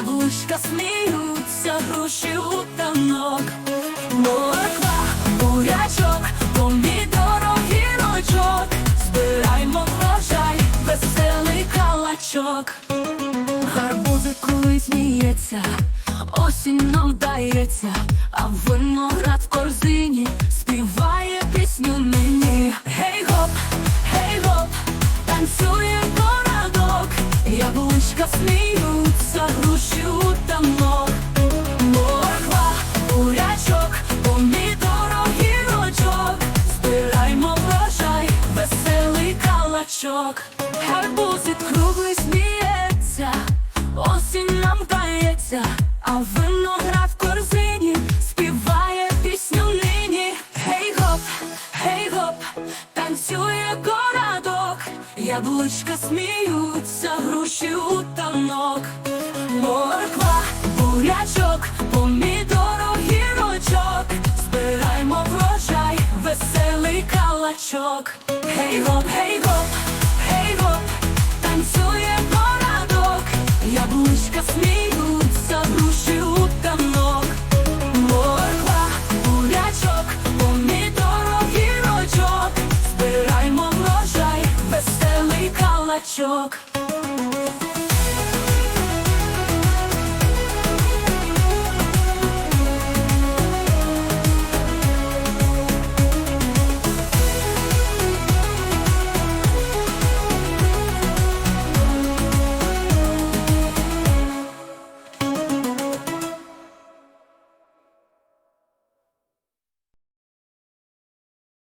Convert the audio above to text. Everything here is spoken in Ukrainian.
Яблучка сміються, груші у танок, морква, бурячок, помідоро, гірочок, збираймо врожай, веселий калачок. Гарбузик коли сміється, осінь нам вдається, а виноград в корзині співає пісню нині. Гей гоп, гей гоп, танцює городок, яблучка сміються, груші у танок. Морква, бурячок, помідоро, гірочок, збираймо врожай, веселий калачок. Гарбузик круглий сміється, осінь нам дається, а виноград в корзині співає пісню нині. Гей гоп, гей гоп, танцює городок, яблучка сміються, груші у танок. Бурячок, помідоро, гірочок, збираймо врожай, веселий калачок. Гей гоп, гей гоп, гей гоп, танцює городок, яблучка сміються, груші у танок. Морква, бурячок, помідоро, гірочок, збираймо врожай, веселий калачок.